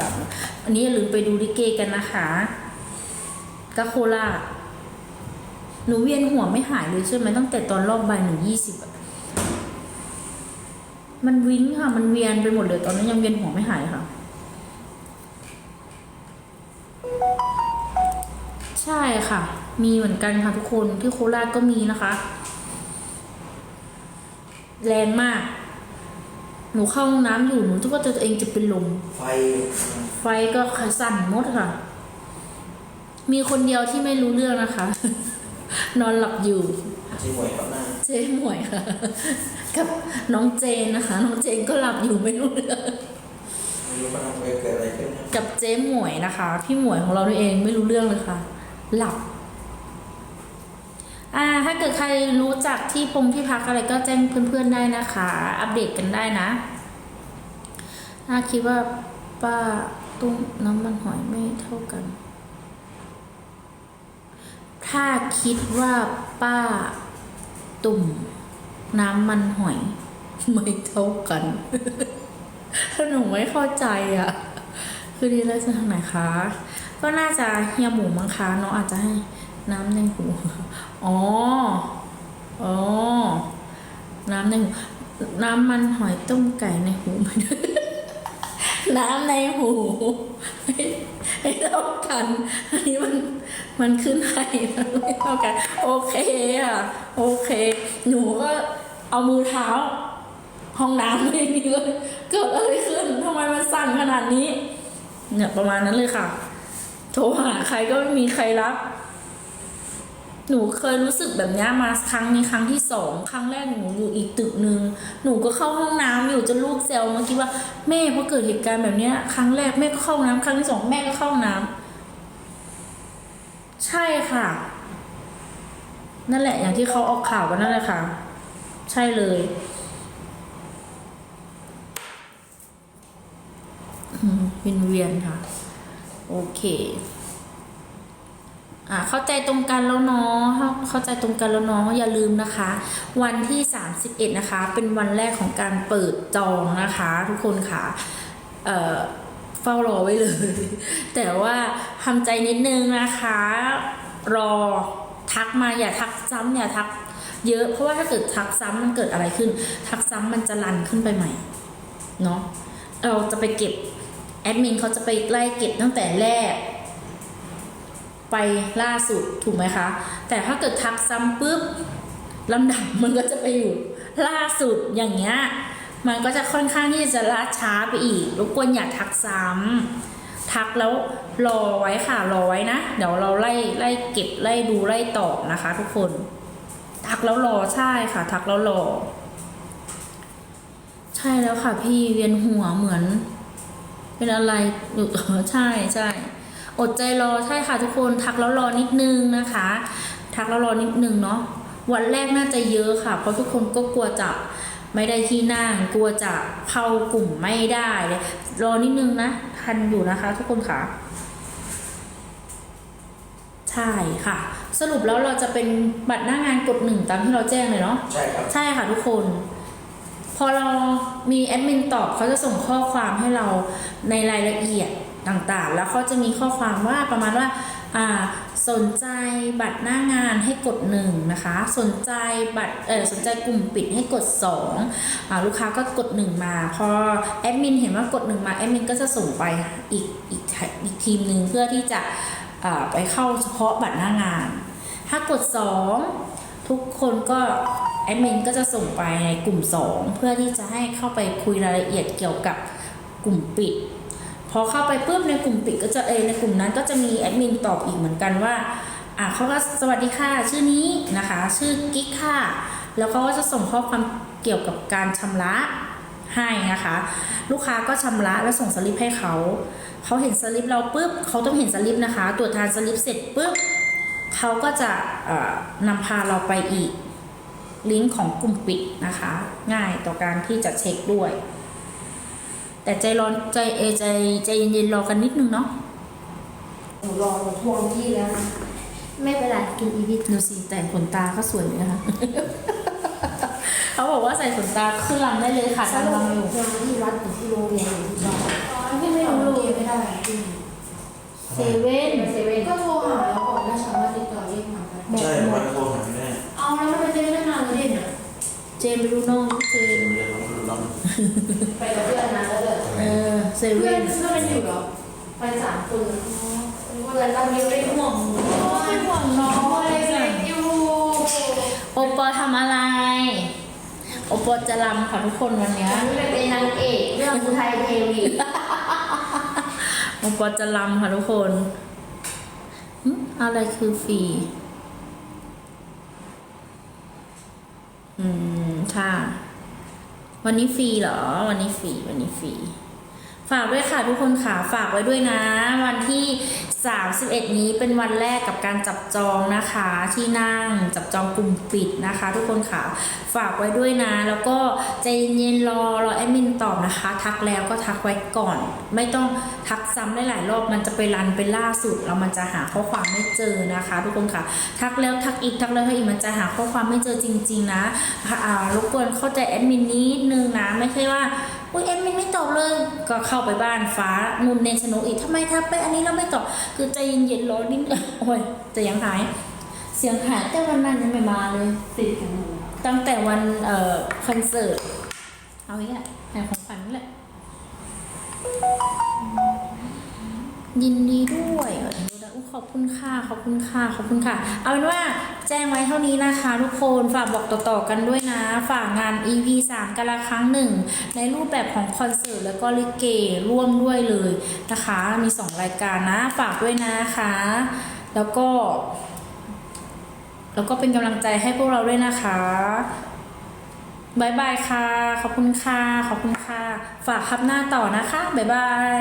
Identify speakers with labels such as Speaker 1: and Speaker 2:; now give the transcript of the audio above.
Speaker 1: สามอันนี้อย่าลืมไปดูลิเกกันนะคะกะโคราหนูเวียนหัวไม่หายเลยใช่ไหมตั้งแต่ตอนรอบบ่ายหนึ่งยี่สิบมันวิ้งค่ะ มันเวียนไปหมดเลย ตอนนี้ยังเวียนหัวไม่หายค่ะ ใช่ค่ะ มีเหมือนกันค่ะทุกคนที่โคราชก็มีนะคะ แรงมาก หนูเข้าห้องน้ำอยู่หนูคิดว่าตัวเองจะเป็นลม
Speaker 2: ไฟ
Speaker 1: ไฟก็สั่นหมดค่ะ มีคนเดียวที่ไม่รู้เรื่องนะคะ นอนหลับอยู่
Speaker 2: ที่หวยกับหน้า
Speaker 1: เจ๊หมวยค่ะ กับน้องเจนนะคะ น้องเจนก็หลับอยู่ไม่รู้เรื่อง
Speaker 2: ไม่รู้กำลังเกิดอะไรขึ้นนะ
Speaker 1: กับเจ๊หมวยนะคะ พี่หมวยของเราเองไม่รู้เรื่องเลยค่ะ หลับ อ่าถ้าเกิดใครรู้จักที่พงที่พักอะไรก็แจ้งเพื่อนๆได้นะคะ อัปเดตกันได้นะถ้าคิดว่าป้าตุ้มน้ำมันหอยไม่เท่ากัน ถ้าคิดว่าป้าตุ่มน้ำมันหอย ไม่เท่ากันหนูไม่เข้าใจอะ คือดีแล้วจะทางไหนคะ ก็น่าจะเฮียหมูมั้งคะเนาะอาจจะให้ น้ำในหูอ๋อ อ๋อ น้ำในหูน้ำมันหอยต้มไก่ในหูไม่ด้น้ำในหูไม่ไม่เท่ากันอันนี้มันมันขึ้นให้มันไม่เท่ากัน โอเคอะ โอเค หนูก็เอามือเท้า ห้องน้ำไม่มีเลยเกิดอะไรขึ้นทำไมมันสั่นขนาดนี้ เนี่ยประมาณนั้นเลยค่ะ โทรหาใครก็ไม่มีใครรับ หนูเคยรู้สึกแบบนี้มาครั้งนี้ครั้งที่สองครั้งแรกหนูอยู่อีกตึกหนึ่งหนูก็เข้าห้องน้ำอยู่จนลูกเซลเมื่อกี้ว่าแม่พอเกิดเหตุการณ์แบบเนี้ย ครั้งแรกแม่ก็เข้าห้องน้ำครั้งที่สองแม่ก็เข้าห้องน้ำใช่ค่ะ นั่นแหละอย่างที่เขาออกข่าวกันนั่นแหละค่ะ ใช่เลยวินเวียนค่ะ โอเค อ่าเข้าใจตรงกันแล้วเนาะเข้าเข้าใจตรงกันแล้วเนาะอย่าลืมนะคะ วันที่ 31 นะคะ เป็นวันแรกของการเปิดจองนะคะ ทุกคนค่ะเอ่อเฝ้ารอไว้เลย แต่ว่าทำใจนิดนึงนะคะ รอทักมาอย่าทักซ้ำอย่าทักเยอะเพราะว่าถ้าเกิดทักซ้ำมันเกิดอะไรขึ้น ทักซ้ำมันจะรันขึ้นไปใหม่เนาะเราจะไปเก็บแอดมินเขาจะไปไล่เก็บตั้งแต่แรก ไปล่าสุดถูกไหมคะ แต่ถ้าเกิดทักซ้ำปุ๊บลำดับมันก็จะไปอยู่ล่าสุดอย่างเงี้ยมันก็จะค่อนข้างที่จะล่าช้าไปอีกรบกวนอย่าทักซ้ำทักแล้วรอไว้ค่ะรอไว้นะ เดี๋ยวเราไล่ไล่เก็บไล่ดูไล่ตอบนะคะ ทุกคน ทักแล้วรอใช่ค่ะ ทักแล้วรอ ใช่แล้วค่ะ พี่เวียนหัวเหมือน เป็นอะไรอยู่ใช่ใช่ อดใจรอใช่ค่ะทุกคนทักแล้วรอนิดนึงนะคะ ทักแล้วรอนิดนึงเนาะวันแรกน่าจะเยอะค่ะ เพราะทุกคนก็กลัวจะไม่ได้ที่นั่งกลัวจะเข้ากลุ่มไม่ได้เลยรอนิดนึงนะทันอยู่นะคะ ทุกคนค่ะ ใช่ค่ะ สรุปแล้วเราจะเป็นบัตรหน้างานกดหนึ่งตามที่เราแจ้งเลยเนาะ
Speaker 2: ใช่ครับ
Speaker 1: ใช่ค่ะทุกคน พอเรามีแอดมินตอบเขาจะส่งข้อความให้เราในรายละเอียด ต่างๆ แล้วเขาจะมีข้อความว่าประมาณว่าอ่าสนใจบัตรหน้างานให้กดหนึ่งนะคะ สนใจบัตรเออสนใจกลุ่มปิดให้กดสองอ่าลูกค้าก็กดหนึ่งมา พอแอดมินเห็นว่ากดหนึ่งมาแอดมินก็จะส่งไปอีกอีกอีกทีมหนึ่งเพื่อที่จะไปเข้าเฉพาะบัตรหน้างาน ถ้ากด 2 ทุกคนก็แอดมินก็จะส่งไปในกลุ่ม 2 เพื่อที่จะให้เข้าไปคุยรายละเอียดเกี่ยวกับกลุ่มปิด พอเข้าไปปุ๊บในกลุ่มปิดก็จะเอในกลุ่มนั้นก็จะมีแอดมินตอบอีกเหมือนกันว่าอะเขาก็สวัสดีค่ะชื่อนี้นะคะ ชื่อกิ๊กค่ะ แล้วเขาก็จะส่งข้อความเกี่ยวกับการชำระให้นะคะ ลูกค้าก็ชำระแล้วส่งสลิปให้เขาเขาเห็นสลิปเราปุ๊บเขาต้องเห็นสลิปนะคะ ตรวจทานสลิปเสร็จปุ๊บเขาก็จะนำพาเราไปอีกลิงก์ของกลุ่มปิดนะคะ ง่ายต่อการที่จะเช็คด้วย แต่ใจร้อนใจเอใจใจเย็นๆรอกันนิดนึงเนาะ
Speaker 3: หนูรอหนูทวงที่แล้วนะไม่เป็นไรกินอีพิ
Speaker 1: ดูสิแต่งขนตาก็สวยเลยนะคะ เขาบอกว่าใส่ขนตาขึ้นลำได้เลยค่ะ
Speaker 3: สรุ
Speaker 1: ทำ
Speaker 3: ป
Speaker 1: ลำอยู่
Speaker 3: ทวงที่วัดหรือที่โรงเรียนหรือที่บ้าน
Speaker 1: พี่ไม่รู้เล
Speaker 3: เก
Speaker 1: ย
Speaker 3: มไม่ได้จริง
Speaker 1: เซเว่น
Speaker 3: เซเว่นก็โทรหาแล้วบอกได้ฉันว่าติดต่อเรียกมากัน
Speaker 1: แบ
Speaker 2: ใช่
Speaker 1: บหม
Speaker 2: วั
Speaker 1: ด
Speaker 2: นโทรหาไม่ได้
Speaker 3: เอาแล้วมันไปเจอได้นานเลยเนี่ย
Speaker 1: เจมส์ไปดูน้องเจมส์
Speaker 2: เดี๋ยวลองดูลอง
Speaker 3: ไปกับเพื่อนนะแล้วเดิน
Speaker 1: เออ เซ
Speaker 3: เพื่
Speaker 1: เว่
Speaker 3: อน
Speaker 1: น
Speaker 3: เพื่อนมันอยู่เหรอไปสามคนอ๋อวันนั้นเราไม่ได้ห่วง
Speaker 1: ไม่ห่วงน้อง
Speaker 3: เล็
Speaker 1: เลย
Speaker 3: กๆอยู่
Speaker 1: โอปอทำอะไร โอปอจะรำค่ะทุกคนวันเนี้ย
Speaker 3: ฉันเป็นนางเอกเรื่องอุทัยเทวี
Speaker 1: โอปอจะรำค่ะทุกคนหึอะไรคือฟรีอืม ค่ะ วันนี้ฟรีเหรอ วันนี้ฟรี วันนี้ฟรี ฝากด้วยค่ะทุกคนค่ะฝากไว้ด้วยนะ วันที่ 31 นี้เป็นวันแรกกับการจับจองนะคะ ที่นั่งจับจองกลุ่มปิดนะคะ ทุกคนค่ะฝากไว้ด้วยนะ แล้วก็ใจเย็นรอรอแอดมินตอบนะคะ ทักแล้วก็ทักไว้ก่อน ไม่ต้องทักซ้ำได้หลายรอบมันจะไปรันเป็นล่าสุดแล้วมันจะหาข้อความไม่เจอนะคะ ทุกคนค่ะ ทักแล้วทักอีกทักแล้วทักอีกมันจะหาข้อความไม่เจอจริง ๆ นะอารบกวนเข้าใจแอดมินนิดนึงนะไม่ใช่ว่า อุ้ยแอดมินไม่ตอบเลย ก็เข้าไปบ้านฟ้านุ่นเนนชนกอีกทำไมทักไปอันนี้แล้วไม่ตอบ คือใจเย็นๆรอนิดนึงโอ้ยจะยังหาย เสียงหายแต่วันนั้นยังไม่มาเลย
Speaker 3: ติดกันหมด
Speaker 1: ตั้งแต่วันเอ่อคอนเสิร์ต เอาอีกอะแห่ของขวัญนี่แหละยินดีด้วย ขอบคุณค่ะ ขอบคุณค่ะ ขอบคุณค่ะ เอาเป็นว่าแจ้งไว้เท่านี้นะคะทุกคน ฝากบอกต่อๆกันด้วยนะ ฝากงาน EP 3กันละครั้งหนึ่ง ในรูปแบบของคอนเสิร์ตแล้วก็ลิเกร่วมด้วยเลยนะคะ มี 2 รายการนะ ฝากด้วยนะคะ แล้วก็ แล้วก็เป็นกำลังใจให้พวกเราด้วยนะคะบายบายค่ะ ขอบคุณค่ะ ขอบคุณค่ะ ฝากคับหน้าต่อนะคะบายบาย